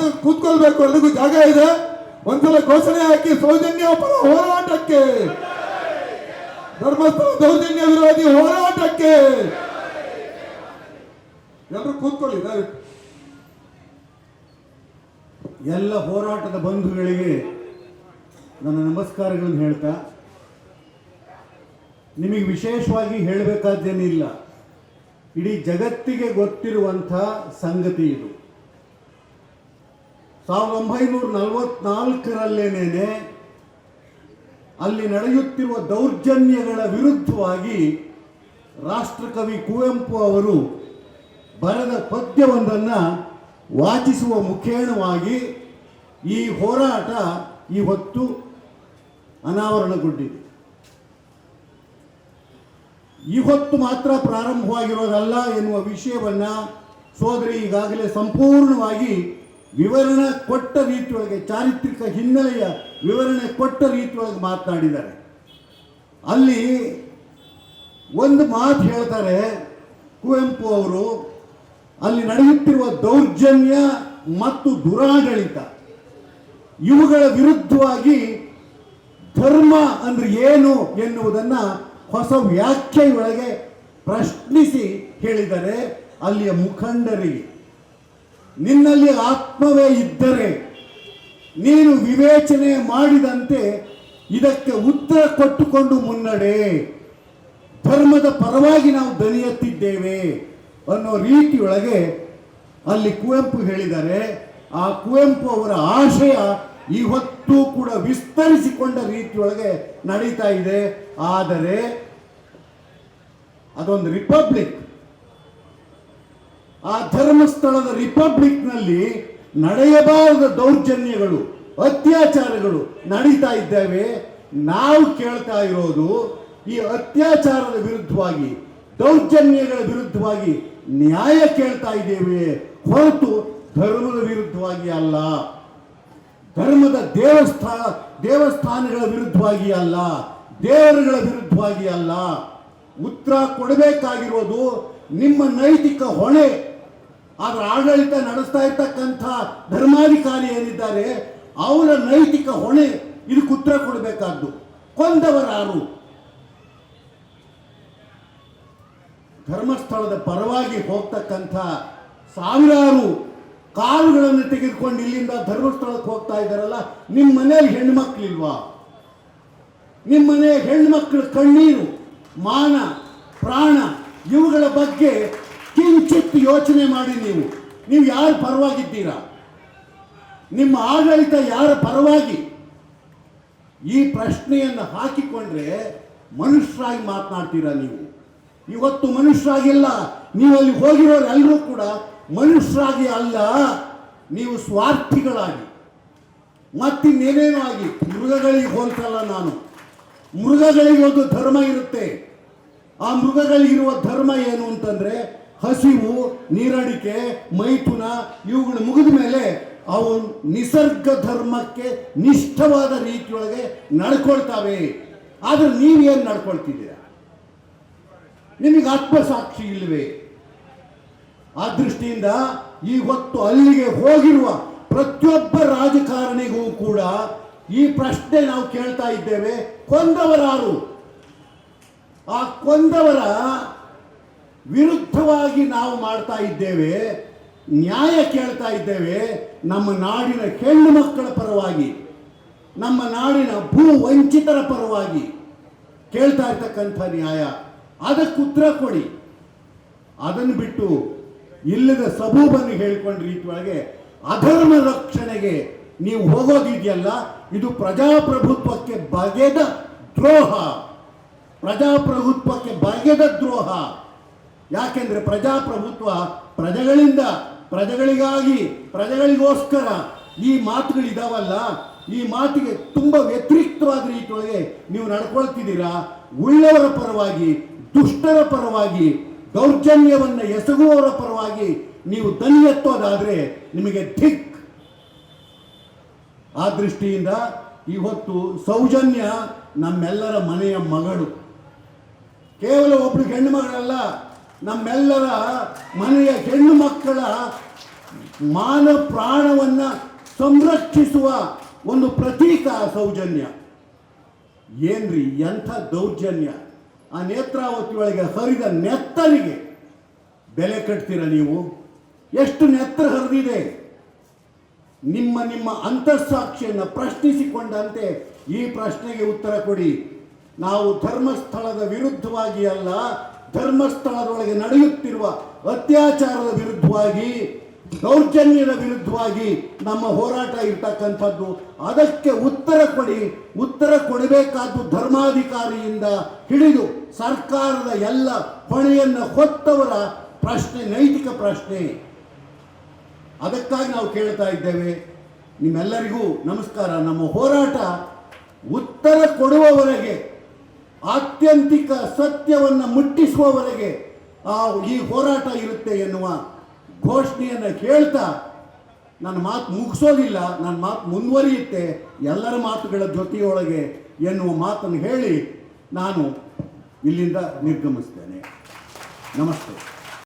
ಕೂತ್ ಕೂತ್ಕೊಳ್ಬೇಕು ಜಾಗ ಇದೆ. ಒಂದ್ಸಲ ಘೋಷಣೆ ಹಾಕಿ ಸೌಜನ್ಯ ಪರ ಹೋರಾಟಕ್ಕೆ. ಧರ್ಮಸ್ಥಳ ದೌರ್ಜನ್ಯ ವಿರೋಧಿ ಹೋರಾಟಕ್ಕೆ. ಎಲ್ಲರೂ ಕೂತ್ಕೊಳ್ಳಿ, ದಯವಿಟ್ಟು. ಎಲ್ಲ ಹೋರಾಟದ ಬಂಧುಗಳಿಗೆ ನನ್ನ ನಮಸ್ಕಾರಗಳನ್ನು ಹೇಳ್ತಾ, ನಿಮಗೆ ವಿಶೇಷವಾಗಿ ಹೇಳಬೇಕಾದ್ದೇನಿಲ್ಲ ಇಡೀ ಜಗತ್ತಿಗೆ ಗೊತ್ತಿರುವಂಥ ಸಂಗತಿ ಇದು. ಸಾವಿರದ ಒಂಬೈನೂರ ನಲವತ್ನಾಲ್ಕರಲ್ಲೇನೇನೆ ಅಲ್ಲಿ ನಡೆಯುತ್ತಿರುವ ದೌರ್ಜನ್ಯಗಳ ವಿರುದ್ಧವಾಗಿ ರಾಷ್ಟ್ರಕವಿ ಕುವೆಂಪು ಅವರು ಬರೆದ ಪದ್ಯವೊಂದನ್ನು ವಾಚಿಸುವ ಮುಖೇಣವಾಗಿ ಈ ಹೋರಾಟ ಇವತ್ತು ಅನಾವರಣಗೊಂಡಿದೆ. ಇವತ್ತು ಮಾತ್ರ ಪ್ರಾರಂಭವಾಗಿರೋದಲ್ಲ ಎನ್ನುವ ವಿಷಯವನ್ನು ಸೋದರಿ ಈಗಾಗಲೇ ಸಂಪೂರ್ಣವಾಗಿ ವಿವರಣೆ ಕೊಟ್ಟ ರೀತಿಯೊಳಗೆ ಚಾರಿತ್ರಿಕ ಹಿನ್ನೆಲೆಯ ವಿವರಣೆ ಕೊಟ್ಟ ರೀತಿಯೊಳಗೆ ಮಾತನಾಡಿದ್ದಾರೆ. ಅಲ್ಲಿ ಒಂದು ಮಾತು ಹೇಳ್ತಾರೆ, ಕುವೆಂಪು ಅವರು, ಅಲ್ಲಿ ನಡೆಯುತ್ತಿರುವ ದೌರ್ಜನ್ಯ ಮತ್ತು ದುರಾಡಳಿತ. ಇವುಗಳ ವಿರುದ್ಧವಾಗಿ ಧರ್ಮ ಅಂದ್ರೆ ಏನು ಎನ್ನುವುದನ್ನು ಹೊಸ ವ್ಯಾಖ್ಯೆಯೊಳಗೆ ಪ್ರಶ್ನಿಸಿ ಹೇಳಿದರೆ ಅಲ್ಲಿಯ ಮುಖಂಡರಿಗೆ. ನಿನ್ನಲ್ಲಿ ಆತ್ಮವೇ ಇದ್ದರೆ ನೀನು ವಿವೇಚನೆ ಮಾಡಿದಂತೆ ಇದಕ್ಕೆ ಉತ್ತರ ಕೊಟ್ಟುಕೊಂಡು ಮುನ್ನಡೆ. ಧರ್ಮದ ಪರವಾಗಿ ನಾವು ದನಿ ಎತ್ತಿದ್ದೇವೆ ಅನ್ನೋ ರೀತಿಯೊಳಗೆ ಅಲ್ಲಿ ಕುವೆಂಪು ಹೇಳಿದರೆ, ಆ ಕುವೆಂಪು ಅವರ ಆಶಯ ಇವತ್ತು ಕೂಡ ವಿಸ್ತರಿಸಿಕೊಂಡ ರೀತಿಯೊಳಗೆ ನಡೀತಾ ಇದೆ. ಆದರೆ ಅದೊಂದು ರಿಪಬ್ಲಿಕ್. ಆ ಧರ್ಮಸ್ಥಳದ ರಿಪಬ್ಲಿಕ್ನಲ್ಲಿ ನಡೆಯಬಾರದ ದೌರ್ಜನ್ಯಗಳು, ಅತ್ಯಾಚಾರಗಳು ನಡೀತಾ ಇದ್ದಾವೆ. ನಾವು ಕೇಳ್ತಾ ಇರೋದು, ಈ ಅತ್ಯಾಚಾರದ ವಿರುದ್ಧವಾಗಿ, ದೌರ್ಜನ್ಯಗಳ ವಿರುದ್ಧವಾಗಿ ನ್ಯಾಯ ಕೇಳ್ತಾ ಇದ್ದೇವೆ. ಹೊರತು ಧರ್ಮದ ವಿರುದ್ಧವಾಗಿ ಅಲ್ಲ. ಧರ್ಮದ ದೇವಸ್ಥಾನ ದೇವಸ್ಥಾನಗಳ ವಿರುದ್ಧವಾಗಿ ಅಲ್ಲ. ದೇವರುಗಳ ವಿರುದ್ಧವಾಗಿ ಅಲ್ಲ. ಉತ್ತರ ಕೊಡಬೇಕಾಗಿರೋದು ನಿಮ್ಮ ನೈತಿಕ ಹೊಣೆ. ಅದರ ಆಡಳಿತ ನಡೆಸ್ತಾ ಇರ್ತಕ್ಕಂಥ ಧರ್ಮಾಧಿಕಾರಿ ಏನಿದ್ದಾರೆ, ಅವರ ನೈತಿಕ ಹೊಣೆ ಇದಕ್ಕೆ ಉತ್ತರ ಕೊಡಬೇಕಾದ್ದು. ಕೊಂದವರಾರು. ಧರ್ಮಸ್ಥಳದ ಪರವಾಗಿ ಹೋಗ್ತಕ್ಕಂಥ ಸಾವಿರಾರು ಕಾಲುಗಳನ್ನು ತೆಗೆದುಕೊಂಡು ಇಲ್ಲಿಂದ ಧರ್ಮಸ್ಥಳಕ್ಕೆ ಹೋಗ್ತಾ ಇದ್ದಾರಲ್ಲ ನಿಮ್ಮ ಮನೆಯಲ್ಲಿ ಹೆಣ್ಮಕ್ಳಿಲ್ವಾ? ನಿಮ್ಮ ಮನೆ ಹೆಣ್ಮಕ್ಳ ಕಣ್ಣೀರು, ಮಾನ, ಪ್ರಾಣ, ಇವುಗಳ ಬಗ್ಗೆ ಕಿಂಚಿತ್ ಯೋಚನೆ ಮಾಡಿ ನೀವು. ನೀವು ಯಾರು ಪರವಾಗಿದ್ದೀರಾ? ನಿಮ್ಮ ಆಡಳಿತ ಯಾರ ಪರವಾಗಿ? ಈ ಪ್ರಶ್ನೆಯನ್ನು ಹಾಕಿಕೊಂಡ್ರೆ ಮನುಷ್ಯರಾಗಿ ಮಾತನಾಡ್ತೀರಾ ನೀವು? ಇವತ್ತು ಮನುಷ್ಯರಾಗಿಲ್ಲ. ನೀವು ಅಲ್ಲಿ ಹೋಗಿರೋರು ಎಲ್ಲರೂ ಕೂಡ ಮನುಷ್ಯರಾಗಿ ಅಲ್ಲ. ನೀವು ಸ್ವಾರ್ಥಿಗಳಾಗಿ. ಮತ್ತಿನ್ನೇನೇನೋ ಆಗಿ. ಮೃಗಗಳಿಗೆ ಹೋಲ್ಸಲ್ಲ ನಾನು. ಮೃಗಗಳಿಗೆ ಒಂದು ಧರ್ಮ ಇರುತ್ತೆ. ಆ ಮೃಗಗಳಿಗಿರುವ ಧರ್ಮ ಏನು ಅಂತಂದ್ರೆ ಹಸಿವು, ನೀರಡಿಕೆ, ಮೈಥುನ ಇವುಗಳು ಮುಗಿದ ಮೇಲೆ ಅವು ನಿಸರ್ಗ ಧರ್ಮಕ್ಕೆ ನಿಷ್ಠವಾದ ರೀತಿಯೊಳಗೆ ನಡ್ಕೊಳ್ತಾವೆ. ಆದ್ರೆ ನೀವೇನು ನಡ್ಕೊಳ್ತಿದ್ದೀರಾ? ನಿಮಗೆ ಆತ್ಮಸಾಕ್ಷಿ ಇಲ್ಲವೇ? ಆ ದೃಷ್ಟಿಯಿಂದ ಈ ಹೊತ್ತು ಅಲ್ಲಿಗೆ ಹೋಗಿರುವ ಪ್ರತಿಯೊಬ್ಬ ರಾಜಕಾರಣಿಗೂ ಕೂಡ ಈ ಪ್ರಶ್ನೆ ನಾವು ಕೇಳ್ತಾ ಇದ್ದೇವೆ. ಕೊಂದವರಾರು. ಆ ಕೊಂದವರ ವಿರುದ್ಧವಾಗಿ ನಾವು ಮಾಡ್ತಾ ಇದ್ದೇವೆ, ನ್ಯಾಯ ಕೇಳ್ತಾ ಇದ್ದೇವೆ, ನಮ್ಮ ನಾಡಿನ ಹೆಣ್ಣು ಮಕ್ಕಳ ಪರವಾಗಿ, ನಮ್ಮ ನಾಡಿನ ಭೂ ವಂಚಿತರ ಪರವಾಗಿ ಕೇಳ್ತಾ ಇರ್ತಕ್ಕಂಥ ನ್ಯಾಯ. ಅದಕ್ಕೆ ಉತ್ತರ ಕೊಡಿ. ಅದನ್ನು ಬಿಟ್ಟು ಇಲ್ಲದ ಸಬೂಬನ್ನು ಹೇಳ್ಕೊಂಡ ರೀತಿಯೊಳಗೆ ಅಧರ್ಮ ರಕ್ಷಣೆಗೆ ನೀವು ಹೋಗೋದಿದೆಯಲ್ಲ, ಇದು ಪ್ರಜಾಪ್ರಭುತ್ವಕ್ಕೆ ಬಗೆದ ದ್ರೋಹ. ಪ್ರಜಾಪ್ರಭುತ್ವಕ್ಕೆ ಬಗೆದ ದ್ರೋಹ. ಯಾಕೆಂದ್ರೆ ಪ್ರಜಾಪ್ರಭುತ್ವ ಪ್ರಜೆಗಳಿಂದ, ಪ್ರಜೆಗಳಿಗಾಗಿ, ಪ್ರಜೆಗಳಿಗೋಸ್ಕರ ಈ ಮಾತುಗಳಿದಾವಲ್ಲ, ಈ ಮಾತಿಗೆ ತುಂಬ ವ್ಯತಿರಿಕ್ತವಾದ ರೀತಿಯೊಳಗೆ ನೀವು ನಡ್ಕೊಳ್ತಿದ್ದೀರಾ? ಉಳ್ಳವರ ಪರವಾಗಿ, ದುಷ್ಟರ ಪರವಾಗಿ, ದೌರ್ಜನ್ಯವನ್ನು ಎಸಗುವವರ ಪರವಾಗಿ ನೀವು ದನಿ ಎತ್ತೋದಾದ್ರೆ ನಿಮಗೆ ಧಿಕ್. ಆ ದೃಷ್ಟಿಯಿಂದ ಇವತ್ತು ಸೌಜನ್ಯ ನಮ್ಮೆಲ್ಲರ ಮನೆಯ ಮಗಳು. ಕೇವಲ ಒಬ್ಬಳು ಹೆಣ್ಣು ಮಗಳಲ್ಲ ನಮ್ಮೆಲ್ಲರ ಮನೆಯ ಹೆಣ್ಣು ಮಕ್ಕಳ ಮಾನ ಪ್ರಾಣವನ್ನು ಸಂರಕ್ಷಿಸುವ ಒಂದು ಪ್ರತೀಕ ಸೌಜನ್ಯ. ಏನ್ರಿ ಎಂಥ ದೌರ್ಜನ್ಯ? ಆ ನೇತ್ರಾವತಿ ಒಳಗೆ ಹರಿದ ನೆತ್ತರಿಗೆ ಬೆಲೆ ಕಟ್ತೀರ ನೀವು? ಎಷ್ಟು ನೆತ್ತರ ಹರಿದಿದೆ? ನಿಮ್ಮ ನಿಮ್ಮ ಅಂತಃಸಾಕ್ಷಿಯನ್ನು ಪ್ರಶ್ನಿಸಿಕೊಂಡಂತೆ ಈ ಪ್ರಶ್ನೆಗೆ ಉತ್ತರ ಕೊಡಿ. ನಾವು ಧರ್ಮಸ್ಥಳದ ವಿರುದ್ಧವಾಗಿ ಅಲ್ಲ ಧರ್ಮಸ್ಥಳದೊಳಗೆ ನಡೆಯುತ್ತಿರುವ ಅತ್ಯಾಚಾರದ ವಿರುದ್ಧವಾಗಿ, ದೌರ್ಜನ್ಯದ ವಿರುದ್ಧವಾಗಿ ನಮ್ಮ ಹೋರಾಟ ಇರ್ತಕ್ಕಂಥದ್ದು. ಅದಕ್ಕೆ ಉತ್ತರ ಕೊಡಿ. ಉತ್ತರ ಕೊಡಬೇಕಾದ್ದು ಧರ್ಮಾಧಿಕಾರಿಯಿಂದ ಹಿಡಿದು ಸರ್ಕಾರದ ಎಲ್ಲ ಹೊಣೆಯನ್ನು ಹೊತ್ತವರ ಪ್ರಶ್ನೆ, ನೈತಿಕ ಪ್ರಶ್ನೆ. ಅದಕ್ಕಾಗಿ ನಾವು ಕೇಳ್ತಾ ಇದ್ದೇವೆ. ನಿಮ್ಮೆಲ್ಲರಿಗೂ ನಮಸ್ಕಾರ. ನಮ್ಮ ಹೋರಾಟ ಉತ್ತರ ಕೊಡುವವರೆಗೆ ಆತ್ಯಂತಿಕ ಸತ್ಯವನ್ನು ಮುಟ್ಟಿಸುವವರೆಗೆ ಆ ಈ ಹೋರಾಟ ಇರುತ್ತೆ ಎನ್ನುವ ಘೋಷಣೆಯನ್ನು ಕೇಳ್ತಾ ನನ್ನ ಮಾತು ಮುಗಿಸೋದಿಲ್ಲ, ನನ್ನ ಮಾತು ಮುಂದುವರಿಯುತ್ತೆ, ಎಲ್ಲರ ಮಾತುಗಳ ಜೊತೆಯೊಳಗೆ ಎನ್ನುವ ಮಾತನ್ನು ಹೇಳಿ ನಾನು ಇಲ್ಲಿಂದ ನಿರ್ಗಮಿಸ್ತೇನೆ. ನಮಸ್ತೆ.